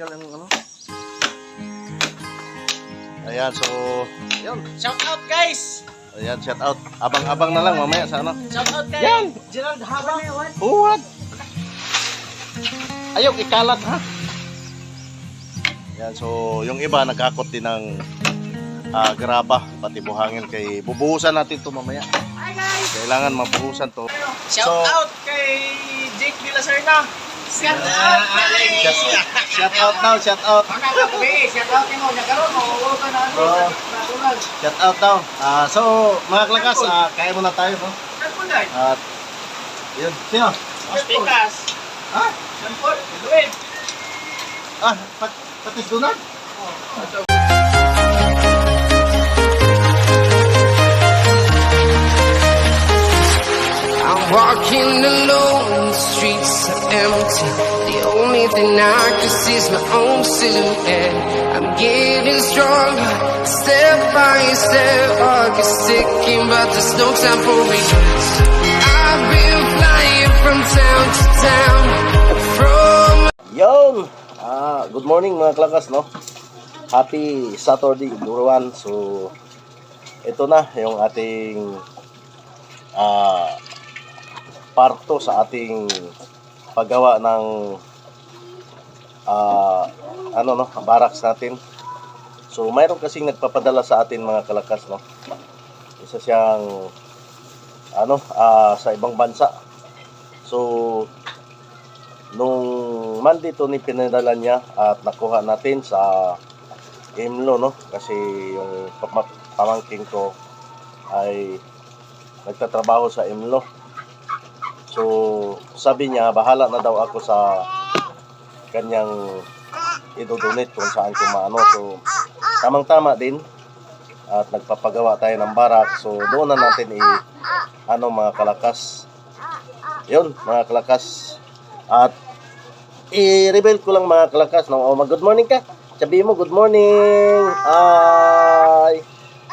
tanggal ang ano. Ayan, so, yun. Shout out guys! Ayan, shout out. Abang-abang na lang mamaya sa ano. Shout out kay Yan! Gerald Haba. Huwag! Ayaw, ikalat ha. Yan, so yung iba naghakot din ng ah, graba, pati buhangin kay bubuhusan natin to mamaya. Hi guys! Kailangan mabuhusan to. Shout So- out kay Jake De La Serna. Shout out kay... Shout, shout out now, shout out. Shout out mo, nagkaroon uulutan na Oo. Shout out daw. Ah, so, mga klakas, ah, kaya muna tayo, no? At, yun. Sino? Speakers. Ha? Sampol, Luwin. Ah, pat patis dunag? I'm walking alone, the streets are empty. The only thing I can see is my own silhouette. I'm getting stronger, step by step. Heart is ticking, but there's no time for regrets. I've been flying from town to town, from Yon! Ah, good morning mga klakas, no? Happy Saturday, everyone. So, ito na yung ating ah parto sa ating paggawa ng ah ano no, barracks natin. So, mayroon kasing nagpapadala sa atin mga kalakas, no? Isa siyang ano, ah sa ibang bansa. So, nung Monday to ni pinadala niya at nakuha natin sa Imlo no kasi yung pama- pamangking ko ay nagtatrabaho sa Imlo so sabi niya bahala na daw ako sa kanyang idodonate kung saan ko maano so tamang tama din at nagpapagawa tayo ng barak so doon na natin i ano mga kalakas yun mga kalakas at i-reveal ko lang mga kalakas. No? Oh, good morning ka. Sabi mo, good morning. Ay.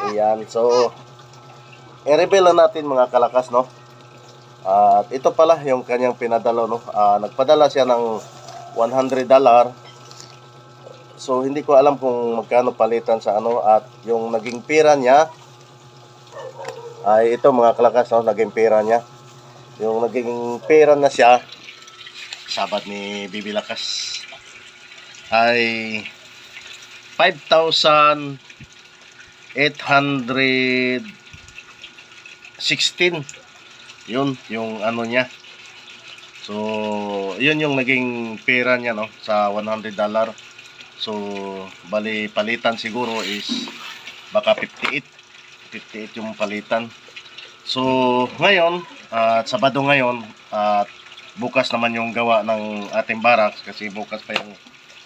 Ayan. So, i-reveal na natin mga kalakas, no? At ito pala yung kanyang pinadala, no? Ah, nagpadala siya ng 100 dollar. So, hindi ko alam kung magkano palitan sa ano. At yung naging pera niya, ay ito mga kalakas, no? Naging pera niya. Yung naging pera na siya, sabat ni Bibi Lakas ay 5,816 yun yung ano niya. So yun yung naging pera niya no sa 100 dollar. So bali palitan siguro is baka 58 58 yung palitan. So ngayon at Sabado ngayon at bukas naman yung gawa ng ating barracks kasi bukas pa yung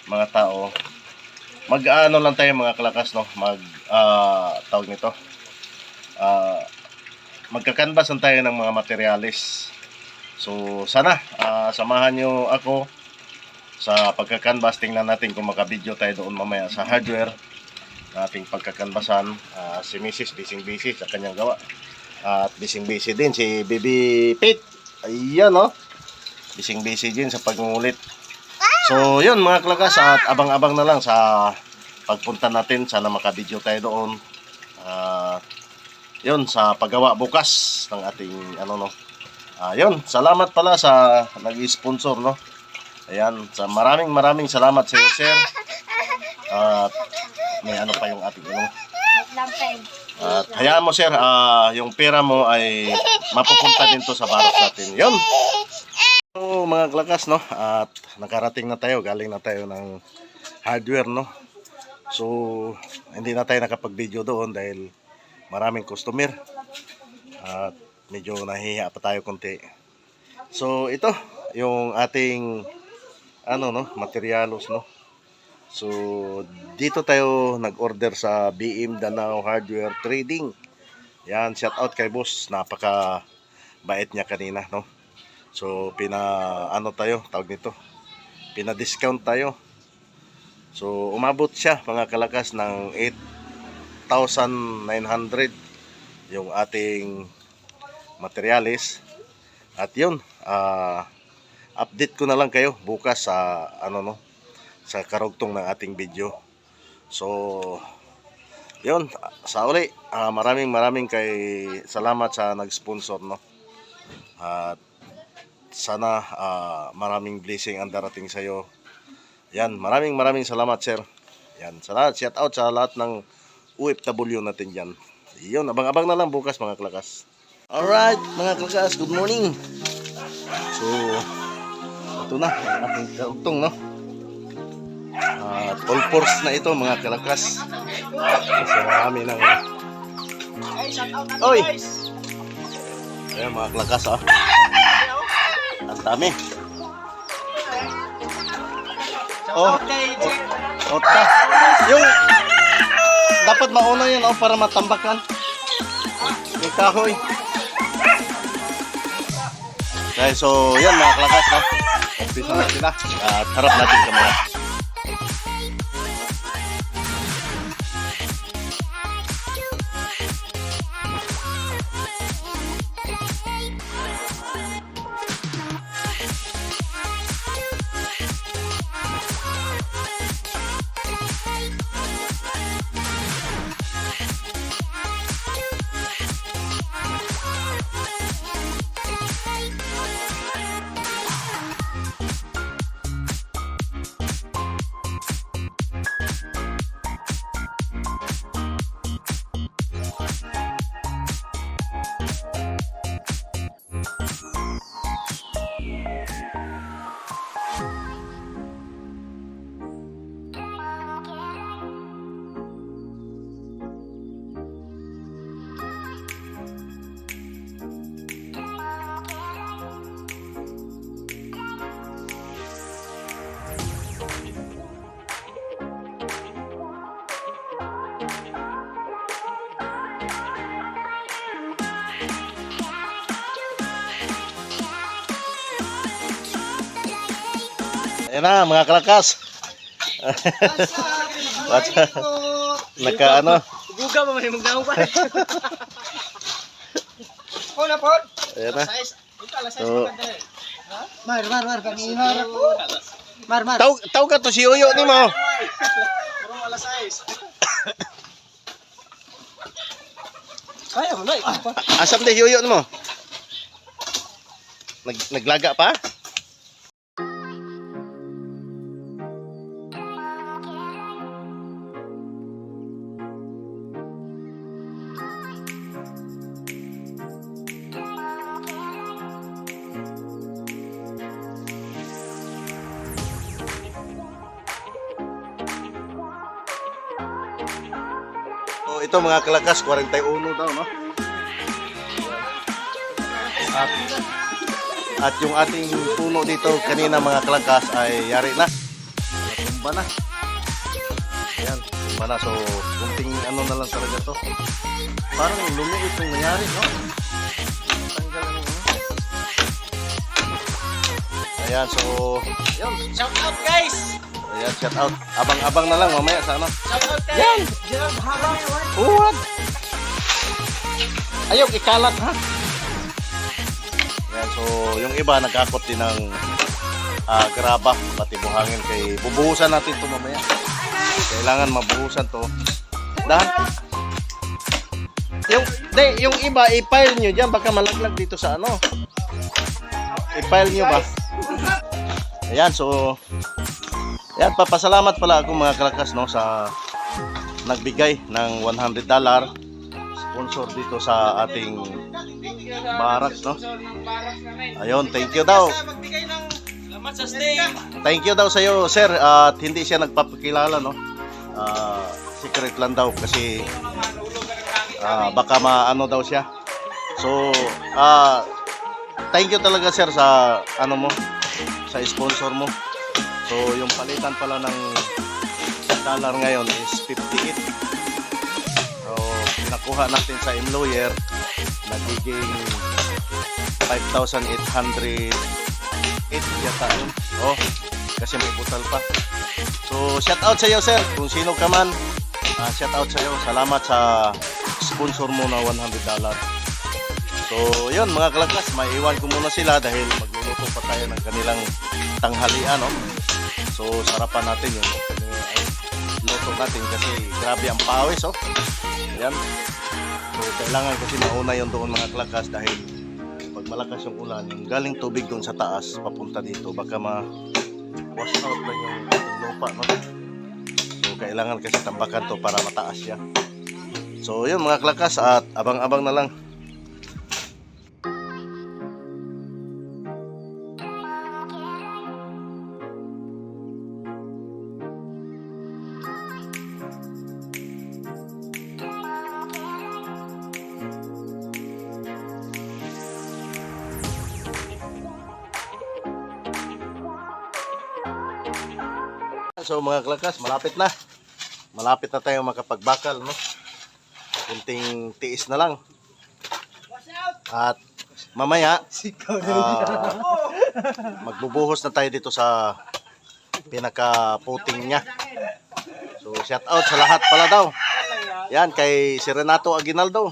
mga tao. Mag ano lang tayo mga kalakas no? Mag ah, tawag nito. Ah magkakanvas tayo ng mga materialis so sana ah, samahan nyo ako sa pagkakanvas tingnan natin kung makabideo tayo doon mamaya sa hardware na ating pagkakanvasan Ah, si Mrs. bising busy sa kanyang gawa at bising busy din si Bibi Pete ayan no bising busy din sa pagngulit. So, yun mga klagas at abang-abang na lang sa pagpunta natin. Sana makabideo tayo doon. Ah, yun, sa paggawa bukas ng ating ano no. Ah, yun, salamat pala sa nag-sponsor no. Ayan, sa maraming maraming salamat sa iyo, sir. At may ano pa yung ating ano. At hayaan mo sir, ah, yung pera mo ay mapupunta din to sa barak natin. Yun. So mga klakas no at nakarating na tayo galing na tayo ng hardware no so hindi na tayo nakapag-video doon dahil maraming customer. At medyo nahihiya pa tayo konti. So ito yung ating ano no materialos no. So dito tayo nag-order sa BM Danao Hardware Trading. Yan shout out kay boss. Napaka bait niya kanina no. So, pina, ano tayo, tawag nito, pina-discount tayo. So, umabot siya, mga kalakas, ng 8,900 yung ating materialis. At yun, ah, update ko na lang kayo bukas sa, ano no, sa karugtong ng ating video. So, yun, sa uli, ah, maraming maraming kay salamat sa nag-sponsor, no? At sana ah, maraming blessing ang darating sa iyo. Yan, maraming maraming salamat, sir. Yan, salamat, shout out sa lahat ng OFW natin dyan. Yun, abang-abang na lang bukas mga klakas. Alright, mga klakas, good morning. So, ito na, ang ating karugtong, no? At all force na ito, mga klakas. Kasi marami ng... Oy! Ayan, mga klakas, ah. Ang dami. Oh. Jake. Ota. Yung dapat mauna yun oh, para matambakan. Yung kahoy. Okay, so yan mga klakas no. Umpisa na sila. At harap natin kamera. Ayan na mga klakas. What? Naka ano? Guga pa man yung magnaong pa. Ako na po. Ayan na. So- eh. Mar, mar, mar, po. Mar, mar. Taw taw ka to si Uyo ni mo. Puro alas size. Ay, ako na, ikaw pa. Asam de Uyo ni mo. Nag naglaga pa? So ito mga kalakas 41 daw no. At, at yung ating puno dito kanina mga kalakas ay yari na. Natumba na. Ayan, tumba na. So, kunting ano na lang talaga to. Parang lumiit yung nangyari, no? Ayan, so, yun. Shout out guys. Ayan, shout out. Abang-abang na lang mamaya sa ano. Haba. Uwad! Ayaw, ikalat ha? Yan, so yung iba nagkakot din ng ah, graba, pati buhangin kay bubuhusan natin to mamaya. Kailangan mabuhusan to. Dahan. Yung, de, yung iba, i-file nyo dyan, baka malaglag dito sa ano. I-file nyo ba? Ayan, so, yan, papasalamat pala ako mga kalakas, no, sa nagbigay ng 100 dollar sponsor dito sa ating barracks no? Ayun thank you daw. Salamat sa stay. thank you daw sa iyo sir at hindi siya nagpapakilala no? Ah, secret lang daw kasi ah, baka maano daw siya. So ah thank you talaga sir sa ano mo sa sponsor mo so yung palitan pala ng dollar ngayon is 58 so nakuha natin sa employer nagiging 5,808 yata yun. Oh kasi may butal pa. So shout out sa iyo sir. Kung sino ka man ah, shout out sa iyo. Salamat sa sponsor mo na 100 dollar so yun mga kalakas maiwan ko muna sila dahil magluluto pa tayo ng kanilang tanghalian no? So, sarapan natin yung luto natin kasi grabe ang pawis, oh. Ayan. So, kailangan kasi mauna yung doon mga klakas dahil pag malakas yung ulan, yung galing tubig doon sa taas, papunta dito, baka ma wash out na yung lupa, no? So, kailangan kasi tambakan to para mataas siya. So, yun mga klakas at abang-abang na lang. So mga klakas, malapit na. Malapit na tayo makapagbakal, no? Kunting tiis na lang. At mamaya, ah, magbubuhos na tayo dito sa pinaka-puting niya. So shout out sa lahat pala daw. Yan, kay si Renato Aguinaldo.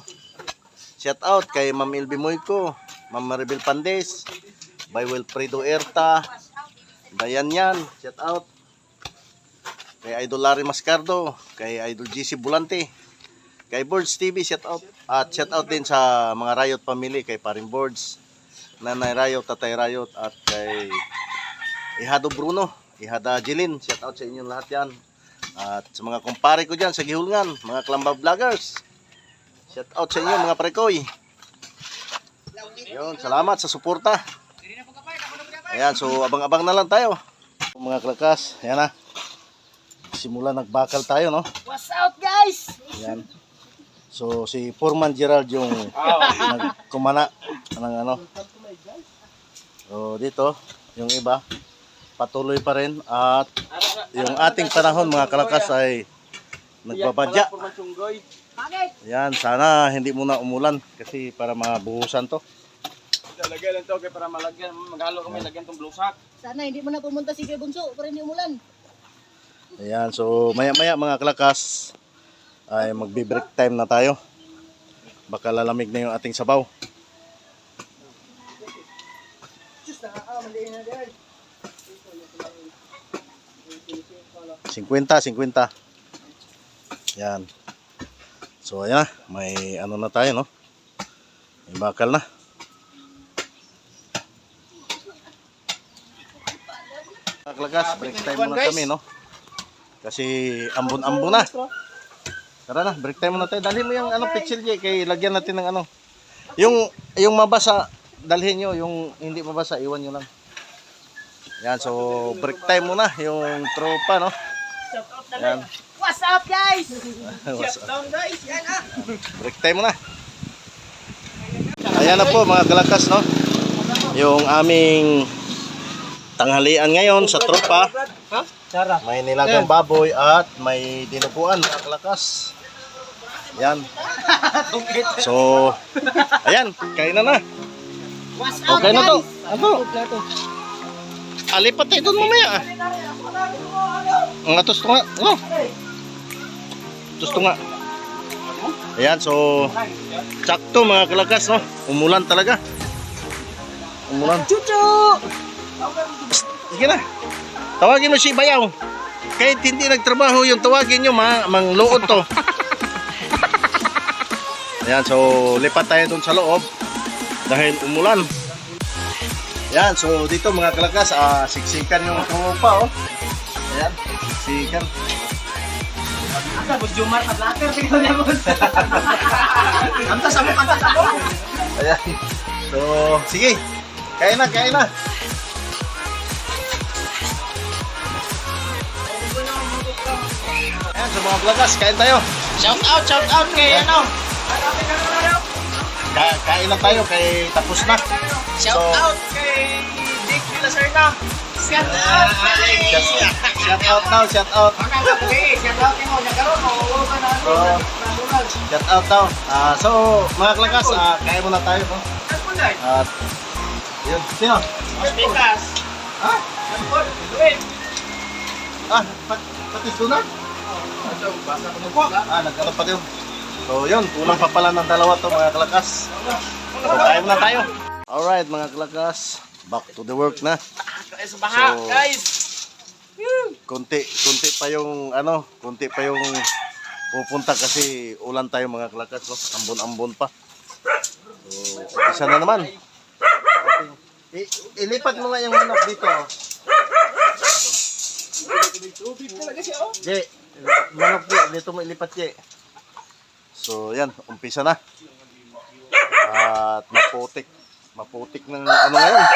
Shout out kay Ma'am Ilby Moyco, Ma'am Maribel Pandes, by Wilfredo Erta, Dayan yan, shout out kay Idol Larry Mascardo, kay Idol GC Bulante, kay Boards TV, shout out. At shout out din sa mga Riot family, kay Paring Boards, Nanay Riot, Tatay Riot, at kay Ihado Bruno, Ihada Jilin, shout out sa inyong lahat yan. At sa mga kumpare ko dyan sa Gihulngan, mga Klamba Vloggers, shout out sa inyo mga parekoy. Yun, salamat sa suporta. Ayan, so abang-abang na lang tayo. Mga klakas, ayan na simula nagbakal tayo, no? What's out, guys? Yan. So, si Foreman Gerald yung nagkumana ng ano. So, dito, yung iba, patuloy pa rin. At yung ating panahon, mga kalakas, ay nagbabadya. Yan, sana hindi muna umulan kasi para mabuhusan to. Lagyan lang to kay para malagyan. Maghalo kami lagyan tong blusak. Sana hindi mo na pumunta si Kuya Bunso para hindi umulan. Ayan, so maya-maya mga kalakas ay magbe-break time na tayo. Baka lalamig na yung ating sabaw. Cinquenta, cinquenta. Yan. So ayan, may ano na tayo, no? May bakal na. Kalakas, break time muna kami, no? Kasi ambon-ambon na. Tara na, break time muna tayo. Dalhin mo yung ano, pixel J, kay lagyan natin ng ano. Yung, yung mabasa, dalhin nyo. Yung hindi mabasa, iwan nyo lang. Yan, so break time muna. Yung tropa, no? Yan. What's up, guys? What's up? Down, guys. Yan ah. Break time muna. Ayan na po mga kalakas, no? Yung aming tanghalian ngayon sa tropa. Sarap. May nilagang baboy at may dinuguan mga kalakas. Yan. So, ayan, kain na na. Okay na to. guys? Ano? Alipat tayo doon mamaya. Ang atos to nga. Ano? Atos to nga. Ayan, so, sakto mga kalakas, no? Umulan talaga. Umulan. Chuchu! Sige na. Tawagin mo si Bayaw. Kahit hindi nagtrabaho yung tawagin nyo, ma mangluod to. Ayan, so lipat tayo dun sa loob dahil umulan. Ayan, so dito mga kalakas, ah, siksikan yung tropa, oh. Ayan, siksikan. Asa, Boss Jumar, pag-laker. Tingnan niya, Boss. Antas ako, antas ako. Ayan. So, sige. Kain na, kain na. Sa mga vloggers, kain tayo. Shout out, shout out kay ano. Ka kain na tayo kay tapos na. Shout So- out kay Jake Villaserna. Shout out, guys. Shout, shout out now, shout out. So, shout out daw. Ah, so, mga klakas, ah, kain muna tayo. No? At, yun. Sino? Pikas. Ha? Ah, pat patis doon na? Ah, nagkaroon pa yun. So, yun. Kulang pa pala ng dalawa to mga klakas. So, kain muna tayo. Alright, mga klakas. Back to the work na. So- guys. Konti, konti pa yung ano, konti pa yung pupunta kasi ulan tayo mga klakas, no? Ambon-ambon pa. So, isa na naman. I, ilipat mo nga yung manok dito. Je, manok je, dito mo ilipat je. So, yan, umpisa na. At maputik. Maputik ng ano ngayon.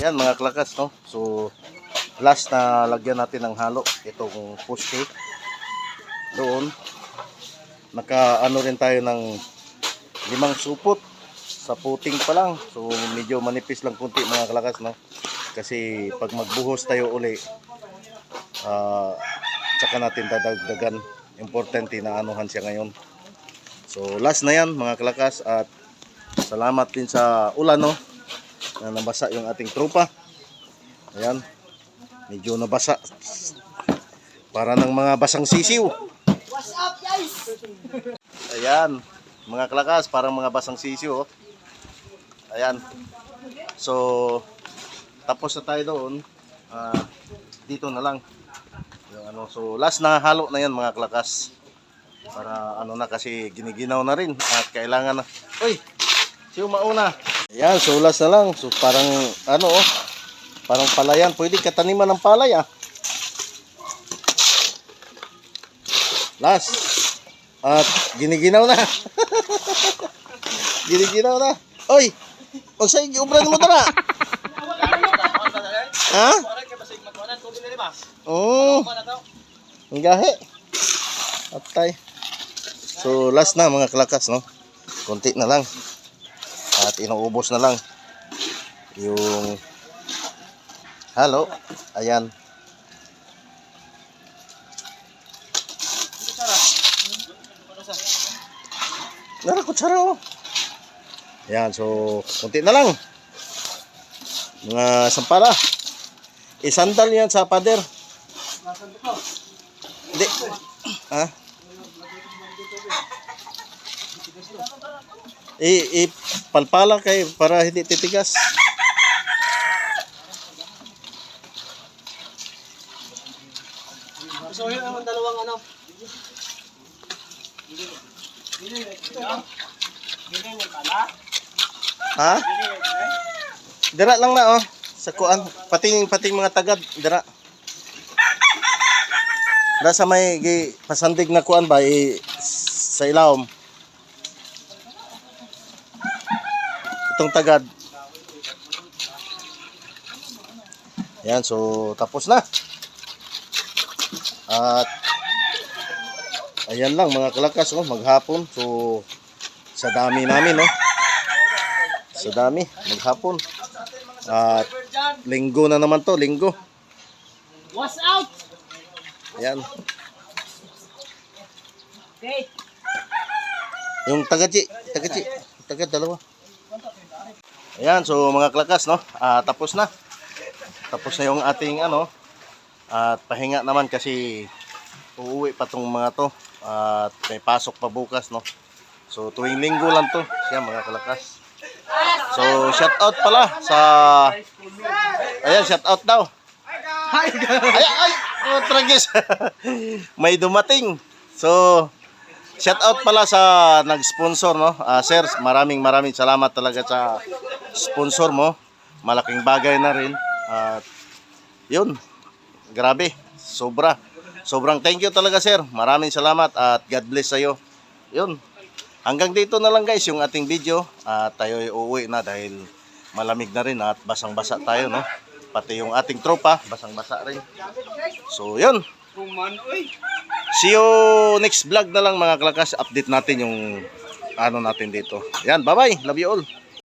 Yan mga klakas, no? So, last na lagyan natin ng halo. Itong poste. Doon. Naka, ano rin tayo ng limang supot. Sa puting pa lang. So, medyo manipis lang kunti mga klakas, no? Kasi pag magbuhos tayo uli, ah, tsaka natin dadagdagan. Importante na anuhan siya ngayon. So, last na yan mga klakas at salamat din sa ulan, no? Na nabasa yung ating tropa. Ayan. Medyo nabasa. Para ng mga basang sisiw. What's up, guys? Ayan. Mga klakas, parang mga basang sisiw. Oh. Ayan. So, tapos na tayo doon. Ah, dito na lang. Yung ano, so last na halo na yan mga klakas. Para ano na kasi giniginaw na rin at kailangan na. Uy, siyo mauna. Ayan, so last na lang. So parang ano oh, parang palayan. Pwede kataniman ng palay ah. Last. At giniginaw na. giniginaw na. Oy, pag sa ubran mo tara. ha? Oo. Oh. Ang gahe. Atay. So last na mga klakas no. Konti na lang. At inuubos na lang yung halo. Ayan. Nara kutsara oh. Ayan, so konti na lang. Mga sampala. Isandal yan sa pader. Hindi. Ha? I, i palpala kay para hindi titigas. So, yun naman dalawang ano. Ha? Dira lang na oh. Sa kuan, pating pating mga tagad, dira. Dira sa may gi, pasandig na kuan ba i, sa ilawom. Itong tagad. Yan, so tapos na. At ayan lang mga kalakas, oh, maghapon. So sa dami namin, no. Sa dami, maghapon. At linggo na naman to, linggo. What's out? Ayan. Okay. Yung tagaji, tagaji, taga dalawa. Ayan, so mga klakas, no? Ah, tapos na. Tapos na yung ating ano. At pahinga naman kasi uuwi pa tong mga to. At may pasok pa bukas, no? So tuwing linggo lang to. Siya mga kalakas. So shout out pala sa Ayan, shout out daw. Ay, ay, oh, tragis. May dumating. So, shout out pala sa nag-sponsor, no? Ah, sir, maraming maraming salamat talaga sa sponsor mo. Malaking bagay na rin. At, yun. Grabe. Sobra. Sobrang thank you talaga, sir. Maraming salamat at God bless sa'yo. Yun. Hanggang dito na lang guys yung ating video. At tayo ay uuwi na dahil malamig na rin at basang-basa tayo, no? Pati yung ating tropa, basang-basa rin. So, yun. See you next vlog na lang mga klakas. Update natin yung ano natin dito. Yan, bye-bye. Love you all.